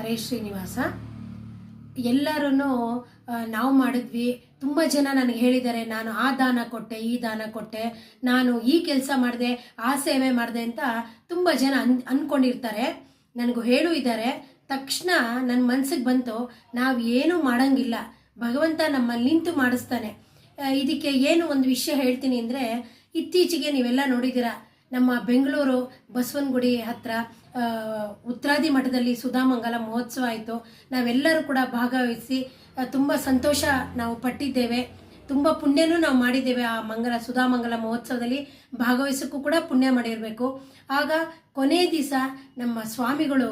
ಹರೇಶ್ ಶ್ರೀನಿವಾಸ. ಎಲ್ಲರೂ ನಾವು ಮಾಡಿದ್ವಿ. ತುಂಬ ಜನ ನನಗೆ ಹೇಳಿದ್ದಾರೆ, ನಾನು ಆ ದಾನ ಕೊಟ್ಟೆ, ಈ ದಾನ ಕೊಟ್ಟೆ, ನಾನು ಈ ಕೆಲಸ ಮಾಡಿದೆ, ಆ ಸೇವೆ ಮಾಡಿದೆ ಅಂತ ತುಂಬ ಜನ ಅನ್ ಅಂದ್ಕೊಂಡಿರ್ತಾರೆ ನನಗೂ ಹೇಳು ಇದ್ದಾರೆ. ತಕ್ಷಣ ನನ್ನ ಮನಸ್ಸಿಗೆ ಬಂತು, ನಾವು ಏನೂ ಮಾಡಂಗಿಲ್ಲ. ಭಗವಂತ ನಮ್ಮಲ್ಲಿ ನಿಂತು ಮಾಡಿಸ್ತಾನೆ. ಇದಕ್ಕೆ ಏನು ಒಂದು ವಿಷಯ ಹೇಳ್ತೀನಿ ಅಂದರೆ, ಇತ್ತೀಚೆಗೆ ನೀವೆಲ್ಲ ನೋಡಿದ್ದೀರಾ, ನಮ್ಮ ಬೆಂಗಳೂರು ಬಸವನಗುಡಿ ಹತ್ರ ಉತ್ತರಾದಿ ಮಠದಲ್ಲಿ ಸುಧಾಮಂಗಲ ಮಹೋತ್ಸವ ಆಯಿತು. ನಾವೆಲ್ಲರೂ ಕೂಡ ಭಾಗವಹಿಸಿ ತುಂಬ ಸಂತೋಷ ನಾವು ಪಟ್ಟಿದ್ದೇವೆ. ತುಂಬ ಪುಣ್ಯನೂ ನಾವು ಮಾಡಿದ್ದೇವೆ ಆ ಮಂಗಲ ಸುಧಾಮಂಗಲ ಮಹೋತ್ಸವದಲ್ಲಿ. ಭಾಗವಹಿಸೋಕ್ಕೂ ಕೂಡ ಪುಣ್ಯ ಮಾಡಿರಬೇಕು. ಆಗ ಕೊನೆಯ ದಿವಸ ನಮ್ಮ ಸ್ವಾಮಿಗಳು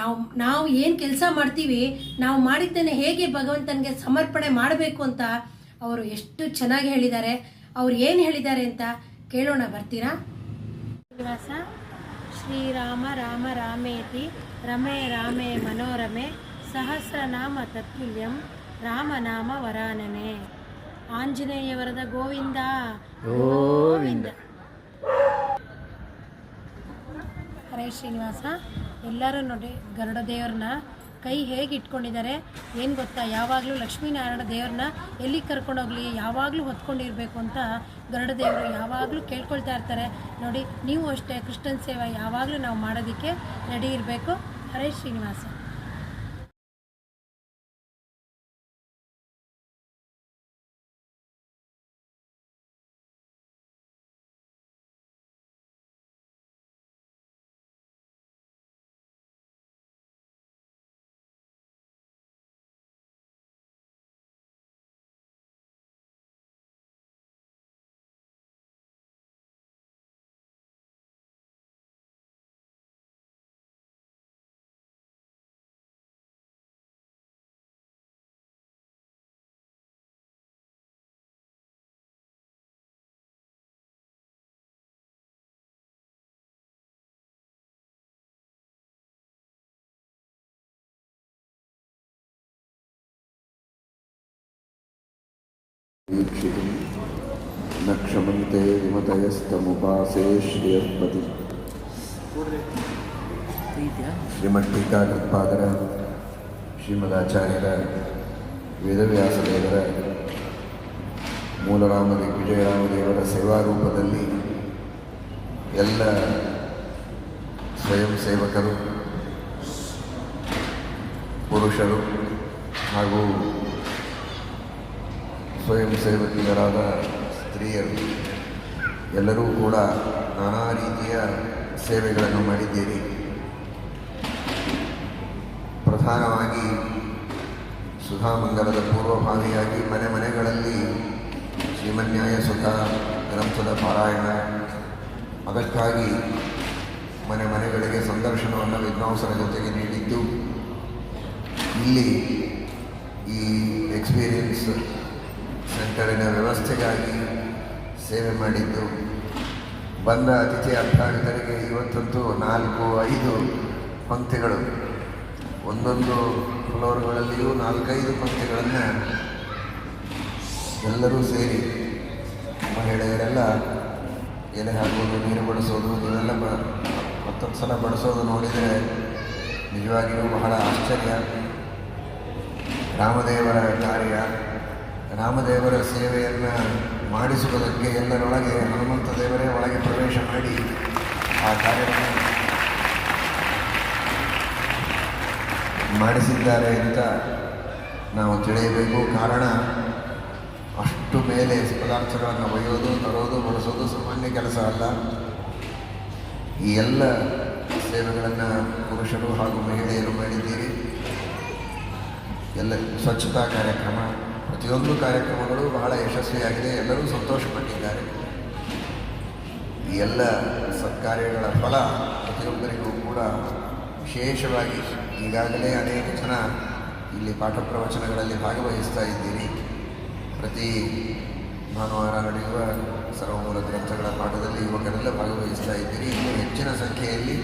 ನಾವು ನಾವು ಏನು ಕೆಲಸ ಮಾಡ್ತೀವಿ, ನಾವು ಮಾಡಿದ್ದನ್ನು ಹೇಗೆ ಭಗವಂತನಿಗೆ ಸಮರ್ಪಣೆ ಮಾಡಬೇಕು ಅಂತ ಅವರು ಎಷ್ಟು ಚೆನ್ನಾಗಿ ಹೇಳಿದ್ದಾರೆ. ಅವ್ರು ಏನು ಹೇಳಿದ್ದಾರೆ ಅಂತ ಕೇಳೋಣ, ಬರ್ತೀರಾ? ಶ್ರೀರಾಮ ರಾಮ ರಾಮೇತಿ ರಮೇ ರಾಮೇ ಮನೋರಮೆ ಸಹಸ್ರನಾಮ ತತ್ಲ್ಯಂ ರಾಮನಾಮ ವರಾನನೆ. ಆಂಜನೇಯ ವರದ ಗೋವಿಂದ. ಗೋವಿಂದ. ಹರೇ ಶ್ರೀನಿವಾಸ ಎಲ್ಲರೂ ನೋಡಿ ಗರುಡ ದೇವ್ರನ್ನ ಕೈ ಹೇಗೆ ಇಟ್ಕೊಂಡಿದ್ದಾರೆ, ಏನು ಗೊತ್ತಾ? ಯಾವಾಗಲೂ ಲಕ್ಷ್ಮೀನಾರಾಯಣ ದೇವ್ರನ್ನ ಎಲ್ಲಿ ಕರ್ಕೊಂಡೋಗ್ಲಿ ಯಾವಾಗಲೂ ಹೊತ್ಕೊಂಡಿರಬೇಕು ಅಂತ ಗರುಡ ದೇವರು ಯಾವಾಗಲೂ ಕೇಳ್ಕೊಳ್ತಾ ಇರ್ತಾರೆ. ನೋಡಿ, ನೀವು ಅಷ್ಟೇ ಕ್ರಿಶ್ಚನ್ ಸೇವೆ ಯಾವಾಗಲೂ ನಾವು ಮಾಡೋದಕ್ಕೆ ರೆಡಿ ಇರಬೇಕು. ಹರೇ ಶ್ರೀನಿವಾಸ. न क्षमन्ते विमतयस्तमुपासे श्रियःपति ಶ್ರೀಮಠೀಕಾಕೃತ್ಪಾದರ ಶ್ರೀಮದಾಚಾರ್ಯರ ವೇದವ್ಯಾಸದೇವರ ಮೂಲರಾಮ ದಿಗ್ವಿಜಯರಾಮದೇವರ ಸೇವಾರೂಪದಲ್ಲಿ ಎಲ್ಲ ಸ್ವಯಂ ಸೇವಕರು ಪುರುಷರು ಹಾಗೂ ಸ್ವಯಂ ಸೇವಕಿಯರಾದ ಸ್ತ್ರೀಯರು, ಎಲ್ಲರೂ ಕೂಡ ನಾನಾ ರೀತಿಯ ಸೇವೆಗಳನ್ನು ಮಾಡಿದ್ದೀರಿ. ಪ್ರಧಾನವಾಗಿ ಸುಧಾಮಂಗಲದ ಪೂರ್ವಭಾವಿಯಾಗಿ ಮನೆ ಮನೆಗಳಲ್ಲಿ ಶ್ರೀಮನ್ಯಾಯ ಸುಖ ಗ್ರಂಥದ ಪಾರಾಯಣ, ಅದಕ್ಕಾಗಿ ಮನೆ ಮನೆಗಳಿಗೆ ಸಂದರ್ಶನವನ್ನು ವಿದ್ವಾಂಸರ ಜೊತೆಗೆ ನೀಡಿದ್ದು. ಇಲ್ಲಿ ಈ ಎಕ್ಸ್ಪೀರಿಯನ್ಸ್ ಸೆಂಟರಿನ ವ್ಯವಸ್ಥೆಗಾಗಿ ಸೇವೆ ಮಾಡಿದ್ದು. ಬಂದ ಅತಿಥಿ ಅರ್ಥಾಗತರಿಗೆ ಇವತ್ತಂತೂ ನಾಲ್ಕು, ಐದು ಪಂಕ್ತಿಗಳು. ಒಂದೊಂದು ಫ್ಲೋರ್ಗಳಲ್ಲಿಯೂ ನಾಲ್ಕೈದು ಪಂಕ್ತಿಗಳನ್ನು ಎಲ್ಲರೂ ಸೇರಿ ಮಹಿಳೆಯರೆಲ್ಲ ಎಲೆ ಹಾಕೋದು ನೀರು ಬಡಿಸೋದು ಇವೆಲ್ಲ ಬ, ಮತ್ತೊಂದು ಸಲ ಬಡಿಸೋದು ನೋಡಿದರೆ ನಿಜವಾಗಿಯೂ ಬಹಳ ಆಶ್ಚರ್ಯ. ರಾಮದೇವರ ಕಾರ್ಯ. ರಾಮದೇವರ ಸೇವೆಯನ್ನು ಮಾಡಿಸುವುದಕ್ಕೆ ಎಲ್ಲರೊಳಗೆ ಹನುಮಂತ ದೇವರೇ ಒಳಗೆ ಪ್ರವೇಶ ಮಾಡಿ ಆ ಕಾರ್ಯವನ್ನು ಮಾಡಿಸಿದ್ದಾರೆ ಅಂತ ನಾವು ತಿಳಿಯಬೇಕು. ಕಾರಣ, ಅಷ್ಟು ಮೇಲೆ ಪದಾರ್ಥಗಳನ್ನು ಒಯ್ಯೋದು, ತರೋದು, ಬಳಸೋದು ಸಾಮಾನ್ಯ ಕೆಲಸ ಅಲ್ಲ. ಈ ಎಲ್ಲ ಸೇವೆಗಳನ್ನು ಪುರುಷರು ಹಾಗೂ ಮಹಿಳೆಯರು ಮಾಡಿದ್ದೀರಿ. ಎಲ್ಲ ಸ್ವಚ್ಛತಾ ಕಾರ್ಯಕ್ರಮ. ಪ್ರತಿಯೊಂದು ಕಾರ್ಯಕ್ರಮಗಳು ಬಹಳ ಯಶಸ್ವಿಯಾಗಿದೆ. ಎಲ್ಲರೂ ಸಂತೋಷಪಟ್ಟಿದ್ದಾರೆ. ಈ ಎಲ್ಲ ಸತ್ಕಾರ್ಯಗಳ ಫಲ ಪ್ರತಿಯೊಬ್ಬರಿಗೂ ಕೂಡ ವಿಶೇಷವಾಗಿ ಈಗಾಗಲೇ ಅನೇಕ ಜನ ಇಲ್ಲಿ ಪಾಠ ಪ್ರವಚನಗಳಲ್ಲಿ ಭಾಗವಹಿಸ್ತಾ ಇದ್ದೀರಿ. ಪ್ರತಿ ಭಾನುವಾರ ನಡೆಯುವ ಸರ್ವಮೂಲ ಗ್ರಂಥಗಳ ಪಾಠದಲ್ಲಿ ಯುವಕರೆಲ್ಲ ಭಾಗವಹಿಸ್ತಾ ಇದ್ದೀರಿ. ಇನ್ನೂ ಹೆಚ್ಚಿನ ಸಂಖ್ಯೆಯಲ್ಲಿ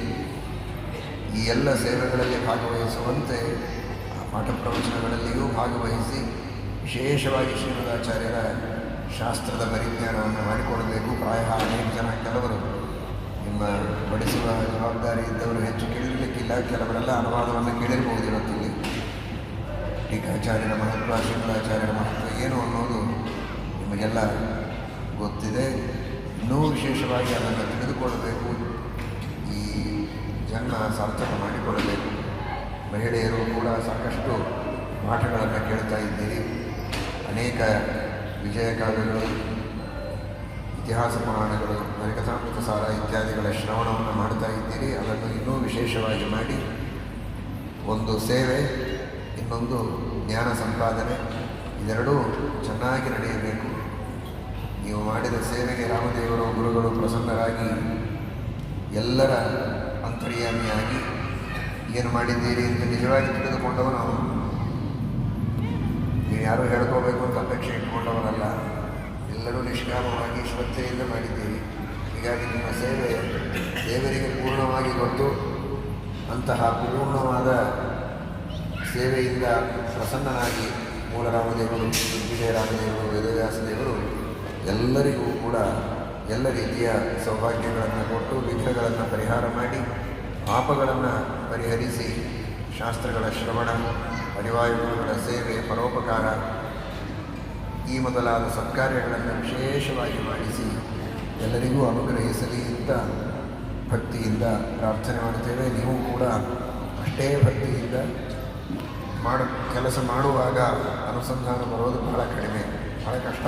ಈ ಎಲ್ಲ ಸೇವೆಗಳಲ್ಲಿ ಭಾಗವಹಿಸುವಂತೆ ಆ ಪಾಠ ಪ್ರವಚನಗಳಲ್ಲಿಯೂ ಭಾಗವಹಿಸಿ ವಿಶೇಷವಾಗಿ ಶ್ರೀಮದಾಚಾರ್ಯರ ಶಾಸ್ತ್ರದ ಪರಿಜ್ಞಾನವನ್ನು ಮಾಡಿಕೊಡಬೇಕು. ಪ್ರಾಯ ಅನೇಕ ಜನ ಕೆಲವರು ನಿಮ್ಮ ಬಡಿಸುವ ಜವಾಬ್ದಾರಿ ಇದ್ದವರು ಹೆಚ್ಚು ಕೇಳಿರಲಿಕ್ಕಿಲ್ಲ. ಕೆಲವರೆಲ್ಲ ಅನುವಾದವನ್ನು ಕೇಳಿರ್ಬೋದು ಇವತ್ತಿಲ್ಲಿ ಟೀಕಾಚಾರ್ಯರ ಮಹತ್ವ, ಶ್ರೀಮದಾಚಾರ್ಯರ ಮಹತ್ವ ಏನು ಅನ್ನೋದು ನಿಮಗೆಲ್ಲ ಗೊತ್ತಿದೆ. ಇನ್ನೂ ವಿಶೇಷವಾಗಿ ಅದನ್ನು ತಿಳಿದುಕೊಳ್ಳಬೇಕು. ಈ ಜನ್ಮ ಸಾರ್ಥಕ ಮಾಡಿಕೊಳ್ಳಬೇಕು ಮಹಿಳೆಯರು ಕೂಡ ಸಾಕಷ್ಟು ಪಾಠಗಳನ್ನು ಕೇಳ್ತಾ ಇದ್ದೀರಿ. ಅನೇಕ ವಿಜಯ ಇತಿಹಾಸ ಪುರಾಣಗಳು, ಹರಿಕಥಾಮೃತ ಸಾರ ಇತ್ಯಾದಿಗಳ ಶ್ರವಣವನ್ನು ಮಾಡ್ತಾ ಇದ್ದೀರಿ. ಅದನ್ನು ಇನ್ನೂ ವಿಶೇಷವಾಗಿ ಮಾಡಿ ಒಂದು ಸೇವೆ, ಇನ್ನೊಂದು ಜ್ಞಾನ ಸಂಪಾದನೆ, ಇದೆರಡೂ ಚೆನ್ನಾಗಿ ನಡೆಯಬೇಕು. ನೀವು ಮಾಡಿದ ಸೇವೆಗೆ ರಾಮದೇವರು, ಗುರುಗಳು ಪ್ರಸನ್ನರಾಗಿ ಎಲ್ಲರ ಅಂತರ್ಯಾಮಿಯಾಗಿ ಏನು ಮಾಡಿದ್ದೀರಿ ಅಂತ ನಿಜವಾಗಿ ತಿಳಿದುಕೊಂಡವನು ಅವನು ನೀವು ಯಾರೂ ಹೇಳ್ಕೋಬೇಕು ಅಂತ ಅಪೇಕ್ಷೆ ಇಟ್ಕೊಂಡವರಲ್ಲ, ಎಲ್ಲರೂ ನಿಷ್ಕಾಮವಾಗಿ ಶ್ರದ್ಧೆಯಿಂದ ಮಾಡಿದ್ದೀರಿ. ಹೀಗಾಗಿ ನಿಮ್ಮ ಸೇವೆ ದೇವರಿಗೆ ಪೂರ್ಣವಾಗಿ ಗೊತ್ತು. ಅಂತಹ ಪೂರ್ಣವಾದ ಸೇವೆಯಿಂದ ಪ್ರಸನ್ನನಾಗಿ ಮೂಲರಾಮದೇವರು, ವಿಜಯರಾಮದೇವರು ವೇದವ್ಯಾಸ ದೇವರು ಎಲ್ಲರಿಗೂ ಕೂಡ ಎಲ್ಲ ರೀತಿಯ ಸೌಭಾಗ್ಯಗಳನ್ನು ಕೊಟ್ಟು ವಿಘ್ನಗಳನ್ನು ಪರಿಹಾರ ಮಾಡಿ, ಪಾಪಗಳನ್ನು ಪರಿಹರಿಸಿ, ಶಾಸ್ತ್ರಗಳ ಶ್ರವಣ ಪರಿವಾಯುಗಳ ಸೇವೆ ಪರೋಪಕಾರ ಈ ಮೊದಲಾದ ಸತ್ಕಾರ್ಯಗಳನ್ನು ವಿಶೇಷವಾಗಿ ಮಾಡಿಸಿ ಎಲ್ಲರಿಗೂ ಅನುಗ್ರಹಿಸಲಿ ಅಂತ ಭಕ್ತಿಯಿಂದ ಪ್ರಾರ್ಥನೆ ಮಾಡುತ್ತೇವೆ. ನೀವು ಕೂಡ ಅಷ್ಟೇ ಭಕ್ತಿಯಿಂದ ಮಾಡ, ಕೆಲಸ ಮಾಡುವಾಗ ಅನುಸಂಧಾನ ಬರೋದು ಬಹಳ ಕಡಿಮೆ, ಬಹಳ ಕಷ್ಟ.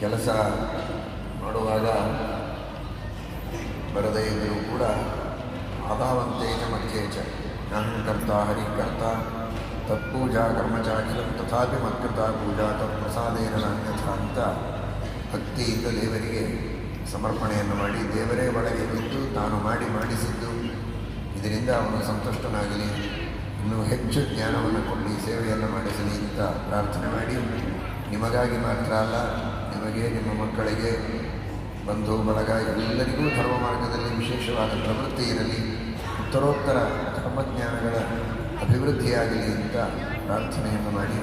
ಕೆಲಸ ಮಾಡುವಾಗ ಬರದೇ ಇದ್ದರೂ ಕೂಡ ಆದಾವಂತೆ ಚ ಅಹಂಕರ್ತ ಹರಿಕರ್ತ ತತ್ಪೂಜಾ ಕರ್ಮಚಾರಿಗಳು ತಥಾಪಿ ಮತ್ಕೃತ ಪೂಜಾ ತತ್ಪ್ರಸಾದೇನ ನಾನ್ಯಥ ಅಂತ ಭಕ್ತಿಯಿಂದ ದೇವರಿಗೆ ಸಮರ್ಪಣೆಯನ್ನು ಮಾಡಿ ದೇವರೇ ಒಳಗೆ ಬಿದ್ದು ತಾನು ಮಾಡಿ ಮಾಡಿಸಿದ್ದು. ಇದರಿಂದ ಅವನು ಸಂತುಷ್ಟನಾಗಲಿ. ಇನ್ನೂ ಹೆಚ್ಚು ಜ್ಞಾನವನ್ನು ಕೊಡಿ, ಸೇವೆಯನ್ನು ಮಾಡಿಸಲಿ ಅಂತ ಪ್ರಾರ್ಥನೆ ಮಾಡಿ. ನಿಮಗಾಗಿ ಮಾತ್ರ ಅಲ್ಲ, ನಿಮಗೆ, ನಿಮ್ಮ ಮಕ್ಕಳಿಗೆ, ಬಂಧು, ಬಳಗ, ಎಲ್ಲರಿಗೂ ಧರ್ಮ ಮಾರ್ಗದಲ್ಲಿ ವಿಶೇಷವಾದ ಪ್ರವೃತ್ತಿ ಇರಲಿ. ಉತ್ತರೋತ್ತರ ಧರ್ಮಜ್ಞಾನಗಳ ಅಭಿವೃದ್ಧಿಯಾಗಲಿ ಅಂತ ಪ್ರಾರ್ಥನೆಯನ್ನು ಮಾಡಿ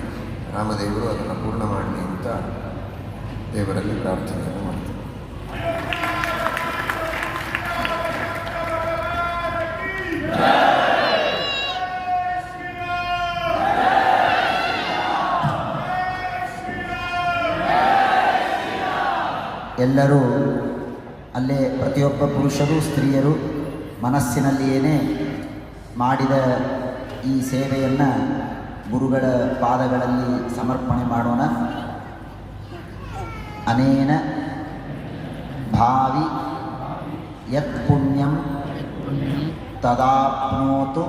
ರಾಮದೇವರು ಅದನ್ನು ಪೂರ್ಣ ಮಾಡಲಿ ಅಂತ ದೇವರಲ್ಲಿ ಪ್ರಾರ್ಥನೆಯನ್ನು ಮಾಡ್ತಾರೆ. ಎಲ್ಲರೂ ಅಲ್ಲೇ ಪ್ರತಿಯೊಬ್ಬ ಪುರುಷರು ಸ್ತ್ರೀಯರು ಮನಸ್ಸಿನಲ್ಲಿಯೇ ಮಾಡಿದ ಈ ಸೇವೆಯನ್ನು ಗುರುಗಳ ಪಾದಗಳಲ್ಲಿ ಸಮರ್ಪಣೆ ಮಾಡೋಣ ಅನೇನ ಭಾವಿ ಯತ್ ಪುಣ್ಯಂ ತದಾಪ್ನೋತು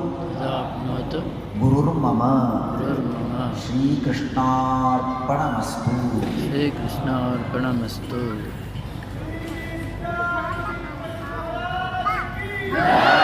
ಗುರುರ್ಮಮ ಶ್ರೀಕೃಷ್ಣಾರ್ಪಣಮಸ್ತು ಶ್ರೀಕೃಷ್ಣಾರ್ಪಣಮಸ್ತು Yeah!